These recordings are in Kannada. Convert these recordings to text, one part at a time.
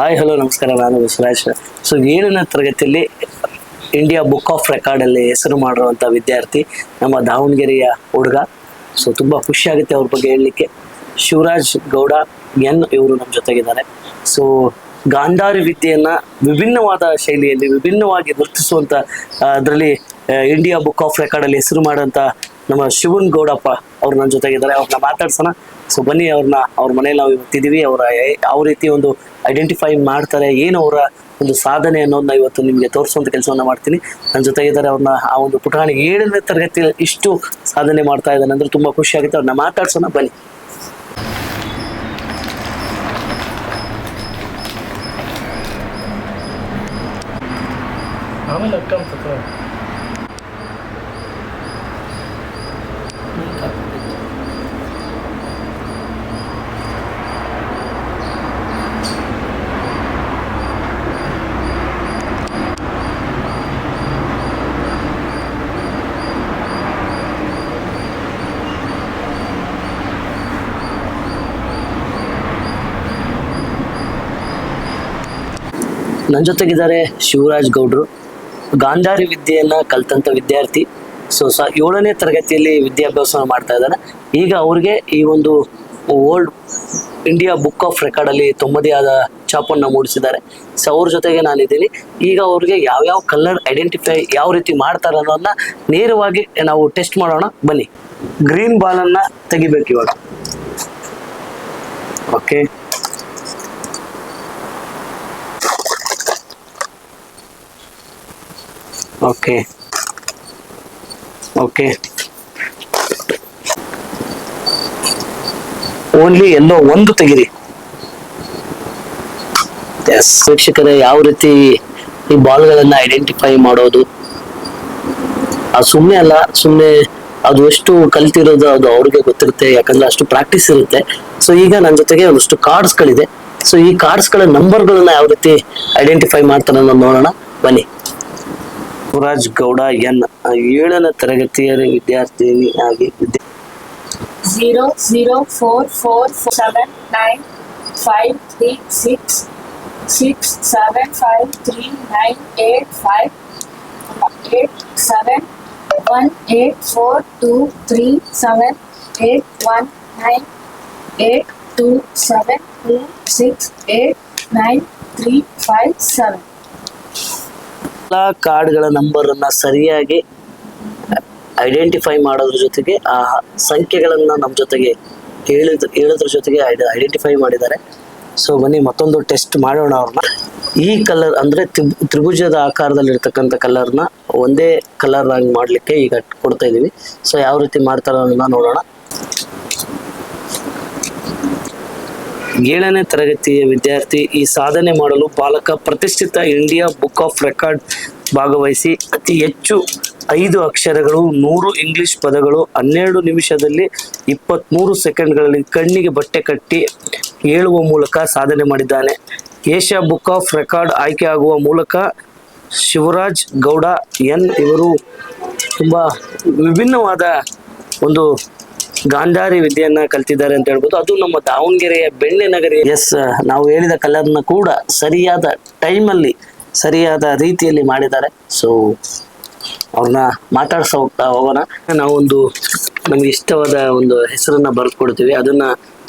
ಹಾಯ್, ಹಲೋ, ನಮಸ್ಕಾರ. ನಾನು ವಿಶ್ವರಾಜ್. ಸೊ, ಏಳನೇ ತರಗತಿಯಲ್ಲಿ ಇಂಡಿಯಾ ಬುಕ್ ಆಫ್ ರೆಕಾರ್ಡಲ್ಲಿ ಹೆಸರು ಮಾಡಿರುವಂಥ ವಿದ್ಯಾರ್ಥಿ ನಮ್ಮ ದಾವಣಗೆರೆಯ ಹುಡುಗ. ಸೊ, ತುಂಬ ಖುಷಿ ಆಗುತ್ತೆ ಅವ್ರ ಬಗ್ಗೆ ಹೇಳಲಿಕ್ಕೆ. ಶಿವರಾಜ್ ಗೌಡ ಎನ್ ಇವರು ನಮ್ಮ ಜೊತೆಗಿದ್ದಾರೆ. ಸೊ, ಗಾಂಧಾರಿ ವಿದ್ಯೆಯನ್ನ ವಿಭಿನ್ನವಾದ ಶೈಲಿಯಲ್ಲಿ ವಿಭಿನ್ನವಾಗಿ ಗುರುತಿಸುವಂಥ ಅದರಲ್ಲಿ ಇಂಡಿಯಾ ಬುಕ್ ಆಫ್ ರೆಕಾರ್ಡಲ್ಲಿ ಹೆಸರು ಮಾಡೋಂಥ ನಮ್ಮ ಶಿವನ್ ಗೌಡಪ್ಪ ಅವ್ರು ನನ್ನ ಜೊತೆಗಿದ್ದಾರೆ. ಅವ್ರನ್ನ ಮಾತಾಡ್ಸೋಣ. ಸೊ ಬನ್ನಿ ಅವ್ರನ್ನ, ಅವ್ರ ಮನೇಲಿ ನಾವು ಇವತ್ತಿದ್ದೀವಿ ಅವರ ಯಾವ ರೀತಿ ಒಂದು ಐಡೆಂಟಿಫೈ ಮಾಡ್ತಾರೆ. ಏನು ಅವರ ಒಂದು ಸಾಧನೆ ಅನ್ನೋದನ್ನ ಇವತ್ತು ನಿಮಗೆ ತೋರಿಸುವಂತ ಕೆಲಸವನ್ನ ಮಾಡ್ತೀನಿ. ನನ್ನ ಜೊತೆ ಇದ್ದಾರೆ ಅವ್ರನ್ನ ಆ ಒಂದು ಪುಟಾಣಿ ಏಳನೇ ತರಗತಿಯಲ್ಲಿ ಇಷ್ಟು ಸಾಧನೆ ಮಾಡ್ತಾ ಇದ್ದಾನೆ ಅಂದ್ರೆ ತುಂಬಾ ಖುಷಿ ಆಗುತ್ತೆ. ಅವ್ರನ್ನ ಮಾತಾಡ್ಸೋಣ, ಬನ್ನಿ. ಆಮೇಲೆ ನನ್ನ ಜೊತೆಗಿದ್ದಾರೆ ಶಿವರಾಜ್ ಗೌಡ್ರು. ಗಾಂಧಾರಿ ವಿದ್ಯೆಯನ್ನು ಕಲ್ತಂತ ವಿದ್ಯಾರ್ಥಿ. ಸೊ ಸ ಏಳನೇ ತರಗತಿಯಲ್ಲಿ ವಿದ್ಯಾಭ್ಯಾಸ ಮಾಡ್ತಾ ಇದ್ದಾನೆ. ಈಗ ಅವ್ರಿಗೆ ಈ ಒಂದು ಓಲ್ಡ್ ಇಂಡಿಯಾ ಬುಕ್ ಆಫ್ ರೆಕಾರ್ಡಲ್ಲಿ ತುಂಬದೇ ಆದ ಛಾಪನ್ನು ಮೂಡಿಸಿದ್ದಾರೆ. ಸೊ ಅವ್ರ ಜೊತೆಗೆ ನಾನಿದ್ದೀನಿ. ಈಗ ಅವ್ರಿಗೆ ಯಾವ್ಯಾವ ಕಲರ್ ಐಡೆಂಟಿಫೈ ಯಾವ ರೀತಿ ಮಾಡ್ತಾರೆ ಅನ್ನೋದನ್ನ ನೇರವಾಗಿ ನಾವು ಟೆಸ್ಟ್ ಮಾಡೋಣ. ಬನ್ನಿ. ಗ್ರೀನ್ ಬಾಲನ್ನು ತೆಗಿಬೇಕು ಇವಾಗ. ಓಕೆ ಓಕೆ ಓಕೆ ಓನ್ಲಿ ಎಲ್ಲೋ ಒಂದು ತೆಗಿರಿ. ವೀಕ್ಷಕರೇ, ಯಾವ ರೀತಿ ಈ ಬಾಲ್ಗಳನ್ನ ಐಡೆಂಟಿಫೈ ಮಾಡೋದು? ಅದು ಸುಮ್ಮನೆ ಅಲ್ಲ, ಸುಮ್ಮನೆ ಅದು ಎಷ್ಟು ಕಲ್ತಿರೋದು ಅದು ಅವ್ರಿಗೆ ಗೊತ್ತಿರುತ್ತೆ, ಯಾಕಂದ್ರೆ ಅಷ್ಟು ಪ್ರಾಕ್ಟೀಸ್ ಇರುತ್ತೆ. ಸೊ ಈಗ ನನ್ನ ಜೊತೆಗೆ ಒಂದಷ್ಟು ಕಾರ್ಡ್ಸ್ಗಳಿದೆ ಸೊ ಈ ಕಾರ್ಡ್ಸ್ಗಳ ನಂಬರ್ಗಳನ್ನ ಯಾವ ರೀತಿ ಐಡೆಂಟಿಫೈ ಮಾಡ್ತಾರೆ ಅನ್ನೋದು ನೋಡೋಣ. ಬನ್ನಿ. ಶಿವರಾಜ್ ಗೌಡ ಎನ್ ಏಳನೇ ತರಗತಿಯ ವಿದ್ಯಾರ್ಥಿನಿ ಆಗಿ ವಿದ್ಯಾ zero zero four four four seven nine five three six six seven five three nine eight five eight seven one eight four two three seven eight one nine eight two seven two six eight nine three five seven. ಎಲ್ಲ ಕಾರ್ಡ್ಗಳ ನಂಬರ್ ಅನ್ನ ಸರಿಯಾಗಿ ಐಡೆಂಟಿಫೈ ಮಾಡೋದ್ರ ಜೊತೆಗೆ ಆ ಸಂಖ್ಯೆಗಳನ್ನ ನಮ್ಮ ಜೊತೆಗೆ ಹೇಳಿದ, ಹೇಳೋದ್ರ ಜೊತೆಗೆ ಐಡೆಂಟಿಫೈ ಮಾಡಿದ್ದಾರೆ. ಸೊ ಬನ್ನಿ ಮತ್ತೊಂದು ಟೆಸ್ಟ್ ಮಾಡೋಣ ಅವ್ರನ್ನ. ಈ ಕಲರ್ ಅಂದ್ರೆ ತ್ರಿಭು- ತ್ರಿಭುಜದ ಆಕಾರದಲ್ಲಿ ಇರ್ತಕ್ಕಂಥ ಕಲರ್ನ ಒಂದೇ ಕಲರ್ ಆಗಿ ಮಾಡ್ಲಿಕ್ಕೆ ಈಗ ಕೊಡ್ತಾ ಇದೀವಿ ಸೊ ಯಾವ ರೀತಿ ಮಾಡ್ತಾರೋ ನೋಡೋಣ. ಏಳನೇ ತರಗತಿಯ ವಿದ್ಯಾರ್ಥಿ ಈ ಸಾಧನೆ ಮಾಡಲು ಬಾಲಕ ಪ್ರತಿಷ್ಠಿತ ಇಂಡಿಯಾ ಬುಕ್ ಆಫ್ ರೆಕಾರ್ಡ್ ಭಾಗವಹಿಸಿ ಅತಿ ಹೆಚ್ಚು ಐದು ಅಕ್ಷರಗಳು, ನೂರು ಇಂಗ್ಲಿಷ್ ಪದಗಳು, ಹನ್ನೆರಡು ನಿಮಿಷದಲ್ಲಿ ಇಪ್ಪತ್ತ್ಮೂರು ಸೆಕೆಂಡ್ಗಳಲ್ಲಿ ಕಣ್ಣಿಗೆ ಬಟ್ಟೆ ಕಟ್ಟಿ ಹೇಳುವ ಮೂಲಕ ಸಾಧನೆ ಮಾಡಿದ್ದಾನೆ. ಏಷ್ಯಾ ಬುಕ್ ಆಫ್ ರೆಕಾರ್ಡ್ ಆಯ್ಕೆ ಆಗುವ ಮೂಲಕ ಶಿವರಾಜ್ ಗೌಡ ಎನ್ ಇವರು ತುಂಬ ವಿಭಿನ್ನವಾದ ಒಂದು ಗಾಂಧಾರಿ ವಿದ್ಯೆಯನ್ನ ಕಲ್ತಿದ್ದಾರೆ ಅಂತ ಹೇಳ್ಬೋದು. ಅದು ನಮ್ಮ ದಾವಣಗೆರೆಯ ಬೆಣ್ಣೆ ನಗರಿ. ಎಸ್ ನಾವು ಹೇಳಿದ ಕಲರ್ನ ಕೂಡ ಸರಿಯಾದ ಟೈಮಲ್ಲಿ ಸರಿಯಾದ ರೀತಿಯಲ್ಲಿ ಮಾಡಿದ್ದಾರೆ. ಸೊ ಅವ್ರನ್ನ ಮಾತಾಡ್ಸ ಹೋಗ್ತಾ ಹೋಗೋಣ. ನಾವೊಂದು ನಮ್ಗೆ ಇಷ್ಟವಾದ ಒಂದು ಹೆಸರನ್ನ ಬರೆದು ಕೊಡ್ತೀವಿ ಅದನ್ನ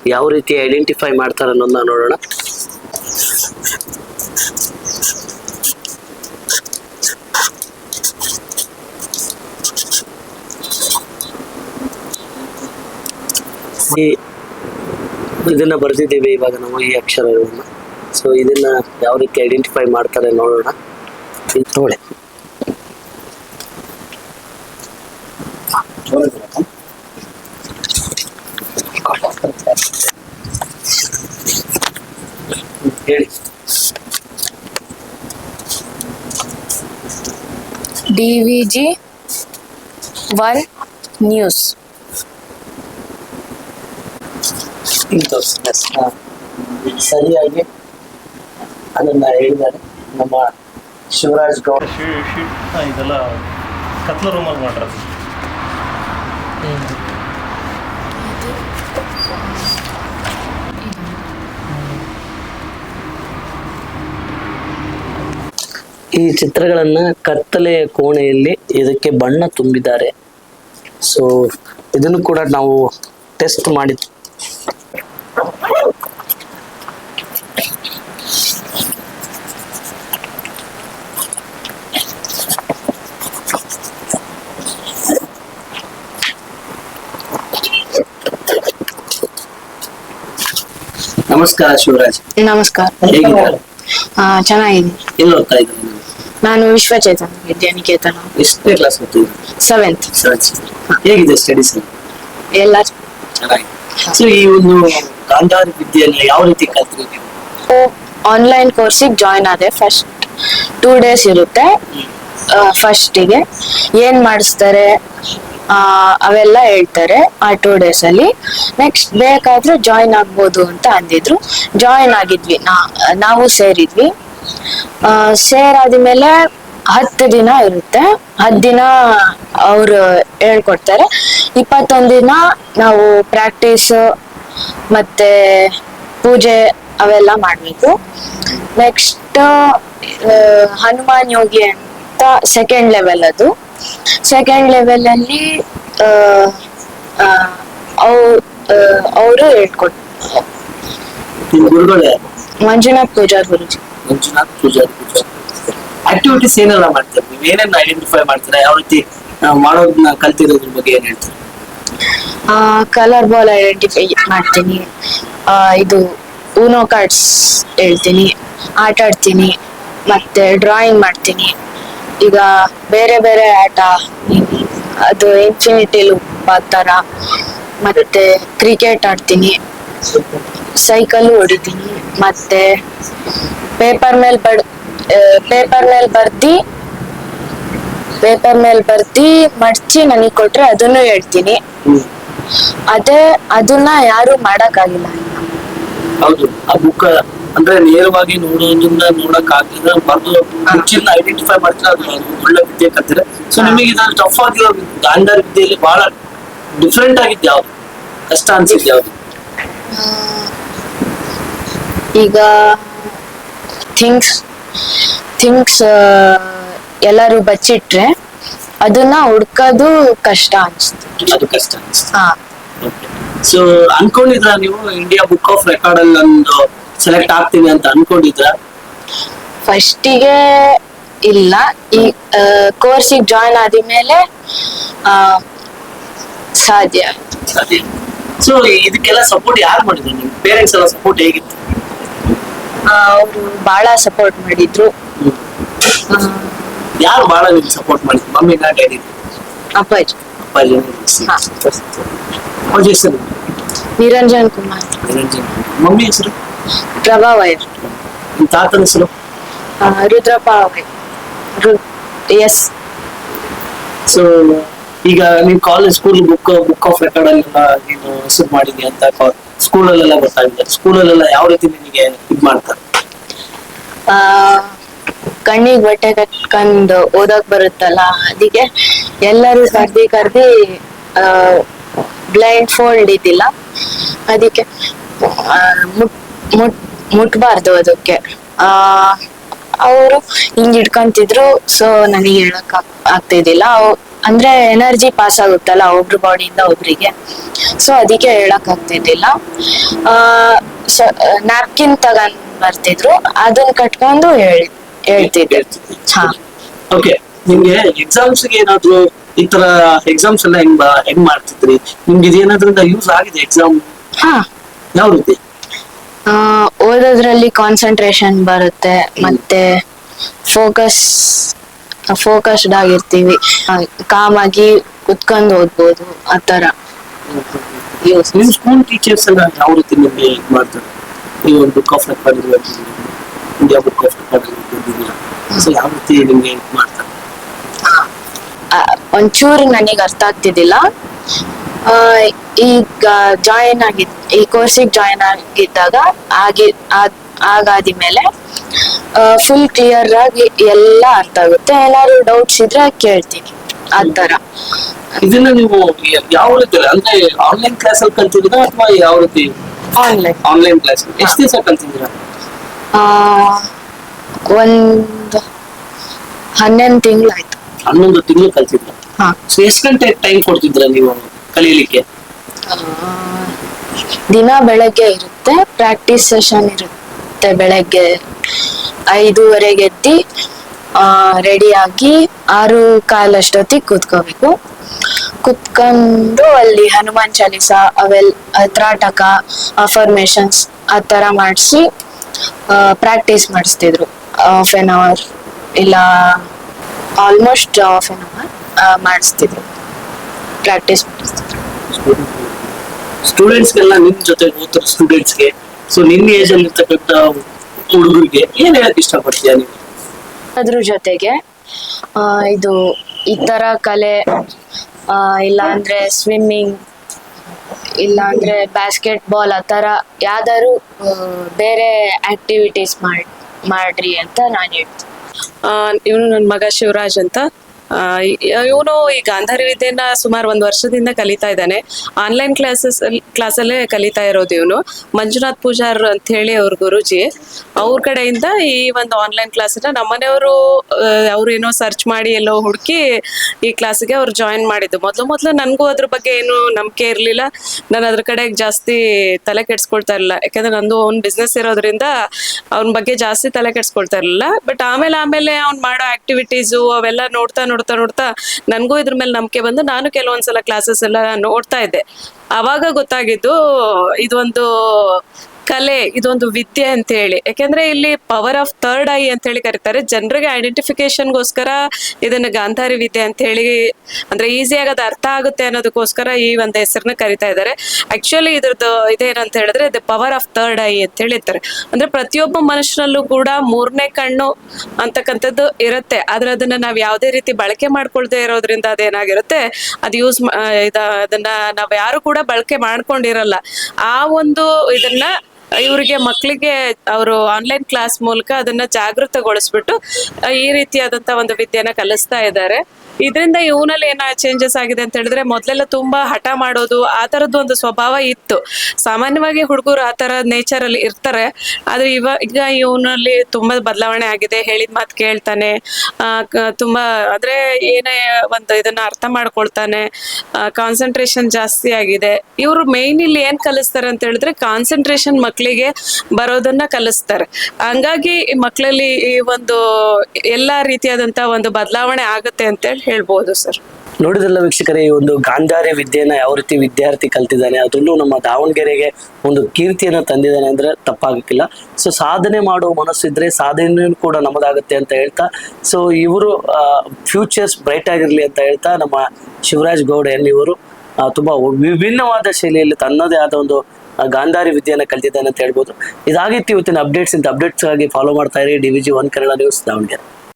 ಯಾವ ರೀತಿ ಐಡೆಂಟಿಫೈ ಮಾಡ್ತಾರೆ ಅನ್ನೋದನ್ನ ನೋಡೋಣ. ಇದನ್ನ ಬರೆದಿದ್ದೇವೆ ಇವಾಗ ನಾವು ಈ ಅಕ್ಷರಗಳನ್ನ. ಸೊ ಇದನ್ನ ಯಾವ ರೀತಿ ಐಡೆಂಟಿಫೈ ಮಾಡ್ತಾರೆ ನೋಡೋಣ. ಇದು D V G one news. ಇಂಥವ್ರು. Yes. ಹಾ. ಸರಿಯಾಗಿ ಅದನ್ನ ಹೇಳಿದ್ದಾರೆ ನಮ್ಮ ಶಿವರಾಜ್ ಗೌಡ ಇದೆಲ್ಲ ಕತ್ಲ ರೂಮಲ್ಲಿ ಮಾಡ್ರ ಈ ಚಿತ್ರಗಳನ್ನ ಕತ್ತಲೆಯ ಕೋಣೆಯಲ್ಲಿ ಇದಕ್ಕೆ ಬಣ್ಣ ತುಂಬಿದ್ದಾರೆ ಸೊ ಇದನ್ನು ಕೂಡ ನಾವು ಟೆಸ್ಟ್ ಮಾಡಿ ನಮಸ್ಕಾರ ಶಿವರಾಜ್. ನಮಸ್ಕಾರ. ಹೇಗಿದ್ದಾರೆ? ಆ, ಚೆನ್ನಾಗಿದೆ ಎಲ್ಲಿ ಓದ್ತಾ ಇದ್ದಾರೆ? ನಾನು ವಿಶ್ವಚೇತನ ವಿದ್ಯಾನಿಕೇತನ. ಎಷ್ಟನೇ ಕ್ಲಾಸ್ ಓದ್ತಿದ್ರು ಸೆವೆಂತ್ ಹೇಗಿದೆ ಸ್ಟಡೀಸ್ ಎಲ್ಲ ಚೆನ್ನಾಗಿದೆ. ಸೊ ಈ ಒಂದು ಗಾಂಧಾರಿ ವಿದ್ಯೆಯನ್ನ ಯಾವ ರೀತಿ ಕಲ್ತ್ರಿ ನೀವು ಆನ್ಲೈನ್ ಕೋರ್ಸಿಗೆ ಜಾಯ್ನ್ ಆದೆ. ಫಸ್ಟ್ ಟೂ ಡೇಸ್ ಇರುತ್ತೆ. ಫಸ್ಟಿಗೆ ಏನ್ ಮಾಡಿಸ್ತಾರೆ? ಅವೆಲ್ಲ ಹೇಳ್ತಾರೆ ಆ ಟೂ ಡೇಸ್ ಅಲ್ಲಿ. ನೆಕ್ಸ್ಟ್ ಬೇಕಾದ್ರೆ ಜಾಯಿನ್ ಆಗ್ಬೋದು ಅಂತ ಅಂದಿದ್ರು. ಜಾಯಿನ್ ಆಗಿದ್ವಿ. ನಾವು ಸೇರಿದ್ವಿ. ಸೇರಾದ್ಮೇಲೆ ಹತ್ತು ದಿನ ಇರುತ್ತೆ. ಹತ್ತು ದಿನ ಅವರು ಹೇಳ್ಕೊಡ್ತಾರೆ. ಇಪ್ಪತ್ತೊಂದು ದಿನ ನಾವು ಪ್ರಾಕ್ಟೀಸ್ ಮತ್ತೆ ಪೂಜೆ ಅವೆಲ್ಲ ಮಾಡ್ಬೇಕು. ನೆಕ್ಸ್ಟ್ ಹನುಮಾನ್ ಯೋಗಿ ಅಂತ ಸೆಕೆಂಡ್ ಲೆವೆಲ್ ಅದು. ಸೆಕೆಂಡ್ ಲೆವೆಲ್ ಅಲ್ಲಿ ಅವರು ಹೇಳ್ಕೊಟ್ ನಿಮ್ ಗುರುಗಳು? ಯಾರು? ಮಂಜುನಾಥ್ ಪೂಜಾರ್ ಗುರುಜಿ. ಮಂಜುನಾಥ್ ಪೂಜಾರಿ ಆಕ್ಟಿವಿಟೀಸ್ ಏನೆಲ್ಲ ಮಾಡ್ತಾರೆ? ನೀವು ಏನೇನು ಐಡೆಂಟಿಫೈ ಮಾಡ್ತೀರಾ? ಯಾವ ರೀತಿ ಆ, ಮಾಡೋದನ್ನ ಕಲ್ತಿರೋದ್ರ ಬಗ್ಗೆ ಏನ್ ಹೇಳ್ತೀರಾ? ಕಲರ್ ಬಾಲ್ ಐಡೆಂಟಿಫೈ ಮಾಡ್ತೀನಿ. ಆ, ಇದು ಊನೋ ಕಾರ್ಡ್ಸ್ ಹೇಳ್ತೀನಿ. ಆಟ ಆಡ್ತೀನಿ. ಮತ್ತೆ ಡ್ರಾಯಿಂಗ್ ಮಾಡ್ತೀನಿ. ಈಗ ಬೇರೆ ಬೇರೆ ಆಟ, ಅದು ಇನ್ಫಿನಿಟಿ ಲೂಪ್ ಆ ಥರ ಮತ್ತೆ ಕ್ರಿಕೆಟ್ ಆಡ್ತೀನಿ ಸೈಕಲ್ ಹೊಡಿತೀನಿ, ಮತ್ತೆ ಪೇಪರ್ ಮೇಲೆ ಬರ್ ಪೇಪರ್ ಮೇಲೆ ಬರ್ದಿ ಪೇಪರ್ ಮೇಲ್ ಬರ್ದಿ ಮಡ್ಚಿ ನನಗೆ ಕೊಟ್ರೆ ಅದನ್ನು ಹೇಳ್ತೀನಿ ಅದೇ, ಅದನ್ನ ಯಾರು ಮಾಡಕ್ಕಾಗಿಲ್ಲ. ಹೌದು, ಆ ಅಂದ್ರೆ ನೇರವಾಗಿ ನೋಡೋದ್ರಿಂದ ನೋಡಕ್ ಆಗ್ತದ ಬರ್ದು ಚಿನ್ನ ಐಡೆಂಟಿಫೈ ಮಾಡ್ತಾರೆ ಅದು ಒಳ್ಳೆ ವಿದ್ಯೆ ಕಲ್ತಿರ ಸೊ ನಿಮಗೆ ಇದ್ರಲ್ಲಿ ಟಫ್ ಆಗಿರೋ ಗಾಂಡರ್ ವಿದ್ಯೆಯಲ್ಲಿ ಬಹಳ ಡಿಫ್ರೆಂಟ್ ಆಗಿದ್ ಯಾವ್ದು? ಕಷ್ಟ ಅನ್ಸಿದ್ ಯಾವ್ದು? ಈಗ ಥಿಂಗ್ಸ್ ಥಿಂಗ್ಸ್ ಎಲ್ಲರೂ ಬಚ್ಚಿಟ್ರೆ ಅದನ್ನ ಹುಡ್ಕೋದು ಕಷ್ಟ ಅನ್ಸುತ್ತೆ. ಅದು ಕಷ್ಟ ಅನ್ಸುತ್ತೆ. ಸೊ ಅನ್ಕೊಂಡಿದ್ರ ನೀವು ಇಂಡಿಯಾ ಬುಕ್ ಆಫ್ ರೆಕಾರ್ಡ್ ಅಲ್ಲಿ ಒಂದು ಸೆಲೆಕ್ಟ್ ಆಗ್ತೀವಿ ಅಂತ ಅನ್ಕೊಂಡಿದ್ರ? ಫಸ್ಟಿಗೆ ಇಲ್ಲ. ಈ ಕೋರ್ಸಿಗೆ ಜಾಯ್ನ್ ಆದ್ಮೇಲೆ ಸಾಧ್ಯ. ಅದೇ ಸೊ ಇದಕ್ಕೆಲ್ಲ ಸಪೋರ್ಟ್ ಯಾರು ಮಾಡಿದ್ರು ನಿಮ್ಮ ಪೇರೆಂಟ್ಸ್ ಎಲ್ಲ ಸಪೋರ್ಟ್ ಹೇಗಿತ್ತು? ಅವರು ಬಹಳ ಸಪೋರ್ಟ್ ಮಾಡಿದ್ರು. ಯಾರು ಬಹಳ ನಿಮ್ಗೆ ಸಪೋರ್ಟ್ ಮಾಡಿದ್ರು? Mummy daddy? ಅಪ್ಪಾಜಿ. ಅಪ್ಪಾಜಿ ಹಾ. ಅಪ್ಪಾಜಿ ಹೆಸರು? ನಿರಂಜನ್ ಕುಮಾರ್. ನಿರಂಜನ್. ಮಮ್ಮಿ ಹೆಸರು? ಪ್ರಭಾವೈರ್ ನಿಮ್ ತಾತನ ಹೆಸರು? ಆ, ರುದ್ರಪ್ಪ ರು ಎಸ್ ಸೊ ಈಗ ನೀವು college school book book of record ಅಲ್ಲಿ ನೀನು ಹೆಸರು ಮಾಡಿದ್ಯಾ ಅಂತ ಸ್ಕೂಲಲ್ಲೆಲ್ಲ ಗೊತ್ತಾಗಿದೆ ಸ್ಕೂಲಲ್ಲೆಲ್ಲ ಯಾವ ರೀತಿ ನಿನಗೆ ಇದ್ ಮಾಡ್ತಾರೆ? ಕಣ್ಣಿಗೆ ಬಟ್ಟೆ ಕಟ್ಕೊಂಡು ಓದಕ್ ಬರುತ್ತಲ್ಲ ಅದಕ್ಕೆ ಎಲ್ಲರೂ ಕರ್ದಿ ಕರ್ದಿ ಬ್ಲೈಂಡ್ ಫೋಲ್ಡ್ ಇದ್ದಿಲ್ಲ. ಅದಕ್ಕೆ ಆ, ಮುಟ್ ಮುಟ್ ಮುಟ್ಬಾರ್ದು ಅದಕ್ಕೆ. ಆ ಅವರು ಹಿಂಗ್ ಇಟ್ಕೊಂತಿದ್ರು ಸೊ ನನಗೆ ಹೇಳಕ್ ಆಗ್- ಆಗ್ತಿದ್ದಿಲ್ಲ. ಅಂದ್ರೆ ಎನರ್ಜಿ ಪಾಸ್ ಆಗುತ್ತಲ್ಲ ಒಬ್ರು ಬಾಡಿಯಿಂದ ಒಬ್ರಿಗೆ. ಸೊ ಅದಕ್ಕೆ ಹೇಳಕ್ ಆಗ್ತಿದ್ದಿಲ್ಲ. ಆ ನ್ಯಾಪ್ಕಿನ್ ತಗೊಂಡ್ ಬರ್ತಿದ್ರು. ಅದನ್ನ ಕಟ್ಕೊಂಡು ಹೇಳ್ ಹೇಳ್ತಿದ್ರು ಹಾ. ಓಕೆ ನಿಮ್ಗೆ ಎಕ್ಸಾಮ್ಸ್ಗೆ ಏನಾದ್ರು ಈ ತರ ಎಕ್ಸಾಮ್ಸ್ ಎಲ್ಲ ಹೆಂಗ್ ಹೆಂಗ್ ಮಾಡ್ತಿದ್ರಿ? ನಿಮ್ಗೆ ಇದೇನಾದ್ರಿಂದ ಯೂಸ್ ಆಗಿದೆ ಎಕ್ಸಾಮ್ ಹಾ. ಯಾವ ರೀತಿ ಓದೋದ್ರಲ್ಲಿ ಕಾನ್ಸಂಟ್ರೇಷನ್ ಬರುತ್ತೆ ಮತ್ತೆ ಫೋಕಸ್ ಫೋಕಸ್ಡ್ ಆಗಿರ್ತೀವಿ. ಕಾಮ್ ಆಗಿ ಕುತ್ಕೊಂಡು ಓದ್ಬೋದು ಆ ತರ ನಿಮ್ ಸ್ಕೂಲ್ ಟೀಚರ್ಸ್ ಎಲ್ಲ ಯಾವ ರೀತಿ ನಿಮಗೆ ಇದ್ ಮಾಡ್ತಾರೆ? ಈ ಒಂದು book of record India book of record ಬಂದಿದ್ದೀರಾ ಸೊ ಯಾವ ರೀತಿ ನಿಮಗೆ ಇದ್ ಮಾಡ್ತಾರೆ? ಒಂಚೂರು ನನಗೆ ಅರ್ಥ ಆಗ್ತಿದ್ದಿಲ್ಲ. ಈಗ ಜಾಯಿನ್ ಆಗಿದ್ ಈ ಕೋರ್ಸಿಗೆ ಜಾಯಿನ್ ಆಗಿದ್ದಾಗ ಆಗಿ ಆಗಾದ ಮೇಲೆ ಫುಲ್ ಕ್ಲಿಯರ್ ಆಗಿ ಎಲ್ಲ ಅರ್ಥ ಆಗುತ್ತೆ. ಏನಾದ್ರು ಡೌಟ್ಸ್ ಇದ್ರೆ ಕೇಳ್ತೀನಿ ಆ ತರ ಇದನ್ನ ನೀವು ಯಾವ ರೀತಿ ಅಂದ್ರೆ ಆನ್ಲೈನ್ ಕ್ಲಾಸ್ ಅಲ್ಲಿ ಕಲ್ತಿದ್ದೀರಾ ಅಥವಾ ಯಾವ ರೀತಿ? ಆನ್ಲೈನ್ ಆನ್ಲೈನ್ ಕ್ಲಾಸ್ ಎಷ್ಟು ದಿವಸ ಕಲ್ತಿದ್ದೀರಾ? ಒಂದು ಹನ್ನೊಂದು ತಿಂಗಳಾಯ್ತು ಹನ್ನೊಂದು ತಿಂಗಳು ಕಲ್ತಿದ್ರು ಸೊ ಎಷ್ಟು ಗಂಟೆ ಟೈಮ್ ಕೊಡ್ತಿದ್ರ ನೀವು ಕಲೀಲಿಕ್ಕೆ? ದಿನ ಬೆಳಗ್ಗೆ ಇರುತ್ತೆ ಪ್ರಾಕ್ಟೀಸ್ ಸೆಷನ್ ಇರುತ್ತೆ ಬೆಳಗ್ಗೆ ಐದೂವರೆಗೆ ಎದ್ದು ಆಗಿ ಆರು ಕಾಲಷ್ಟೊತ್ತಿಗೆ ಕೂತ್ಕೋಬೇಕು. ಕುತ್ಕೊಂಡು ಅಲ್ಲಿ ಹನುಮಾನ್ ಚಾಲೀಸ ಅವೆಲ್ ತ್ರಾಟಕ ಅಫರ್ಮೇಶನ್ಸ್ ಆ ಥರ ಮಾಡಿಸಿ ಪ್ರಾಕ್ಟೀಸ್ ಮಾಡಿಸ್ತಿದ್ರು. ಹಾಫ್ ಎನ್ ಅವರ್ ಇಲ್ಲ ಆಲ್ಮೋಸ್ಟ್ ಹಾಫ್ ಎನ್ ಅವರ್ ಮಾಡಿಸ್ತಿದ್ರು. ಪ್ರಾಕ್ಟೀಸ್ ಮಾಡಿಸ್ತಿದ್ರು. ಸ್ಟೂಡೆಂಟ್ಸ್ಗೆಲ್ಲ ನಿಮ್ ಜೊತೆ ಓದ್ತಾರೆ ಸ್ಟೂಡೆಂಟ್ಸ್ಗೆ ಸೊ ನಿನ್ನ ಏಜ್ ಅಲ್ಲಿ ಇರ್ತಕ್ಕಂಥ ಹುಡುಗರಿಗೆ ಏನ್ ಹೇಳಕ್ ಇಷ್ಟಪಡ್ತೀಯ ನೀವು ಅದ್ರ ಜೊತೆಗೆ ಆ, ಇದು ಈ ತರ ಕಲೆ ಆ, ಇಲ್ಲಾಂದ್ರೆ ಸ್ವಿಮ್ಮಿಂಗ್ ಇಲ್ಲಾಂದ್ರೆ ಅಂದ್ರೆ ಬಾಸ್ಕೆಟ್ ಬಾಲ್ ಆ ತರ ಯಾವ್ದಾದ್ರು ಆ, ಬೇರೆ ಆಕ್ಟಿವಿಟೀಸ್ ಮಾಡಿ ಮಾಡ್ರಿ ಅಂತ ನಾನು ಹೇಳ್ತೀನಿ. ಇವನು ನನ್ನ ಮಗ ಶಿವರಾಜ್ ಅಂತ. ಇವನು ಈ ಗಾಂಧಾರಿ ವಿದ್ಯೆನ ಸುಮಾರು ಒಂದು ವರ್ಷದಿಂದ ಕಲಿತಾ ಇದ್ದಾನೆ. ಆನ್ಲೈನ್ ಕ್ಲಾಸಸ್ ಕ್ಲಾಸಲ್ಲೇ ಕಲಿತಾ ಇರೋದು ಇವನು. ಮಂಜುನಾಥ್ ಪೂಜಾರ್ ಅಂತ ಹೇಳಿ ಅವ್ರ ಗುರುಜಿ. ಅವ್ರ ಕಡೆಯಿಂದ ಈ ಒಂದು ಆನ್ಲೈನ್ ಕ್ಲಾಸನ್ನ ನಮ್ಮನೆಯವರು ಅವ್ರು ಏನೋ ಸರ್ಚ್ ಮಾಡಿ ಎಲ್ಲೋ ಹುಡುಕಿ ಈ ಕ್ಲಾಸಿಗೆ ಅವ್ರು ಜಾಯಿನ್ ಮಾಡಿದ್ದು. ಮೊದಲು ಮೊದಲು ನನಗೂ ಅದ್ರ ಬಗ್ಗೆ ಏನು ನಂಬಿಕೆ ಇರಲಿಲ್ಲ. ನಾನು ಅದ್ರ ಕಡೆ ಜಾಸ್ತಿ ತಲೆ ಕೆಡ್ಸ್ಕೊಳ್ತಾ ಇರಲಿಲ್ಲ. ಯಾಕಂದ್ರೆ ನಂದು ಅವ್ನ ಬಿಸ್ನೆಸ್ ಇರೋದ್ರಿಂದ ಅವನ ಬಗ್ಗೆ ಜಾಸ್ತಿ ತಲೆ ಕೆಡ್ಸ್ಕೊಳ್ತಾ ಇರಲಿಲ್ಲ. ಬಟ್ ಆಮೇಲೆ ಆಮೇಲೆ ಅವ್ನು ಮಾಡೋ ಆಕ್ಟಿವಿಟೀಸು ಅವೆಲ್ಲ ನೋಡ್ತಾ ನೋಡ್ತಾ ನೋಡ್ತಾ ನನಗೂ ಇದ್ರ ಮೇಲೆ ನಂಬಿಕೆ ಬಂದು ನಾನು ಕೆಲವೊಂದ್ಸಲ ಕ್ಲಾಸಸ್ ಎಲ್ಲ ನೋಡ್ತಾ ಇದ್ದೆ. ಅವಾಗ ಗೊತ್ತಾಗಿದ್ದು, ಇದೊಂದು ಕಲೆ ಇದೊಂದು ವಿದ್ಯೆ ಅಂತ ಹೇಳಿ ಯಾಕೆಂದ್ರೆ ಇಲ್ಲಿ ಪವರ್ ಆಫ್ ಥರ್ಡ್ ಐ ಅಂತ ಹೇಳಿ ಕರೀತಾರೆ. ಜನರಿಗೆ ಐಡೆಂಟಿಫಿಕೇಶನ್ಗೋಸ್ಕರ ಇದನ್ನ ಗಾಂಧಾರಿ ವಿದ್ಯೆ ಅಂತ ಹೇಳಿ ಅಂದ್ರೆ ಈಸಿಯಾಗಿ ಅದು ಅರ್ಥ ಆಗುತ್ತೆ ಅನ್ನೋದಕ್ಕೋಸ್ಕರ ಈ ಒಂದು ಹೆಸರನ್ನ ಕರಿತಾ ಇದ್ದಾರೆ. ಆಕ್ಚುಲಿ ಇದ್ರದ್ದು ಇದೇನಂತ ಹೇಳಿದ್ರೆ the power of third eye ಅಂತ ಹೇಳಿರ್ತಾರೆ ಅಂದ್ರೆ ಪ್ರತಿಯೊಬ್ಬ ಮನುಷ್ಯನಲ್ಲೂ ಕೂಡ ಮೂರನೇ ಕಣ್ಣು ಅಂತಕ್ಕಂಥದ್ದು ಇರುತ್ತೆ. ಆದ್ರೆ ಅದನ್ನ ನಾವು ಯಾವುದೇ ರೀತಿ ಬಳಕೆ ಮಾಡ್ಕೊಳ್ದೆ ಇರೋದ್ರಿಂದ ಅದೇನಾಗಿರುತ್ತೆ? ಅದು ಯೂಸ್ ಅದನ್ನ ನಾವು ಯಾರು ಕೂಡ ಬಳಕೆ ಮಾಡ್ಕೊಂಡಿರಲ್ಲ. ಆ ಒಂದು ಇದನ್ನ ಇವರಿಗೆ ಮಕ್ಕಳಿಗೆ ಅವರು ಆನ್ಲೈನ್ ಕ್ಲಾಸ್ ಮೂಲಕ ಅದನ್ನ ಜಾಗೃತಗೊಳಿಸ್ಬಿಟ್ಟು ಈ ರೀತಿಯಾದಂತ ಒಂದು ವಿದ್ಯೆನ ಕಲಿಸ್ತಾ ಇದ್ದಾರೆ. ಇದರಿಂದ ಇವನಲ್ಲಿ ಏನ ಚೇಂಜಸ್ ಆಗಿದೆ ಅಂತ ಹೇಳಿದ್ರೆ ಮೊದಲೆಲ್ಲ ತುಂಬಾ ಹಠ ಮಾಡೋದು, ಆ ತರದ್ದು ಒಂದು ಸ್ವಭಾವ ಇತ್ತು. ಸಾಮಾನ್ಯವಾಗಿ ಹುಡುಗರು ಆ ತರ ನೇಚರ್ ಅಲ್ಲಿ ಇರ್ತಾರೆ, ಆದ್ರೆ ಇವಾಗ ಈಗ ಇವನಲ್ಲಿ ತುಂಬಾ ಬದಲಾವಣೆ ಆಗಿದೆ. ಹೇಳಿದ ಮಾತು ಕೇಳ್ತಾನೆ ತುಂಬಾ ಅಂದ್ರೆ ಏನೇ ಒಂದು ಇದನ್ನ ಅರ್ಥ ಮಾಡ್ಕೊಳ್ತಾನೆ ಕಾನ್ಸಂಟ್ರೇಷನ್ ಜಾಸ್ತಿ ಆಗಿದೆ. ಇವರು ಮೇನ್ ಇಲ್ಲಿ ಏನ್ ಕಲಿಸ್ತಾರೆ ಅಂತ ಹೇಳಿದ್ರೆ ಕಾನ್ಸಂಟ್ರೇಷನ್ ಮಕ್ಕಳಿಗೆ ಬರೋದನ್ನ ಕಲಿಸ್ತಾರೆ. ಹಂಗಾಗಿ ಮಕ್ಕಳಲ್ಲಿ ಈ ಒಂದು ಎಲ್ಲಾ ರೀತಿಯಾದಂತ ಒಂದು ಬದಲಾವಣೆ ಆಗುತ್ತೆ ಅಂತೇಳಿ ಹೇಳ್ಬೋದು ಸರ್ ನೋಡಿದ್ರಲ್ಲ ವೀಕ್ಷಕರೇ, ಈ ಒಂದು ಗಾಂಧಾರಿ ವಿದ್ಯೆನ ಯಾವ ರೀತಿ ವಿದ್ಯಾರ್ಥಿ ಕಲ್ತಿದ್ದಾನೆ ಅದರಲ್ಲೂ ನಮ್ಮ ದಾವಣಗೆರೆಗೆ ಒಂದು ಕೀರ್ತಿಯನ್ನ ತಂದಿದ್ದಾನೆ ಅಂದ್ರೆ ತಪ್ಪಾಗಕ್ಕಿಲ್ಲ. ಸೊ ಸಾಧನೆ ಮಾಡುವ ಮನಸ್ಸಿದ್ರೆ ಸಾಧನೆ ಕೂಡ ನಮ್ಮದಾಗುತ್ತೆ ಅಂತ ಹೇಳ್ತಾ ಸೊ ಇವರು ಫ್ಯೂಚರ್ಸ್ ಬ್ರೈಟ್ ಆಗಿರ್ಲಿ ಅಂತ ಹೇಳ್ತಾ, ನಮ್ಮ ಶಿವರಾಜ್ ಗೌಡ ಇವರು ತುಂಬಾ ವಿಭಿನ್ನವಾದ ಶೈಲಿಯಲ್ಲಿ ತನ್ನದೇ ಆದ ಒಂದು ಗಾಂಧಾರಿ ವಿದ್ಯೆಯನ್ನ ಕಲ್ತಿದ್ದಾನೆ ಅಂತ ಹೇಳ್ಬೋದು. ಇದಾಗಿತ್ತು ಇವತ್ತಿನ ಅಪ್ಡೇಟ್ಸ್ ಇಂತ ಅಪ್ಡೇಟ್ಸ್ ಆಗಿ ಫಾಲೋ ಮಾಡ್ತಾ ಇರಿ. D V G one Kannada news Davangere.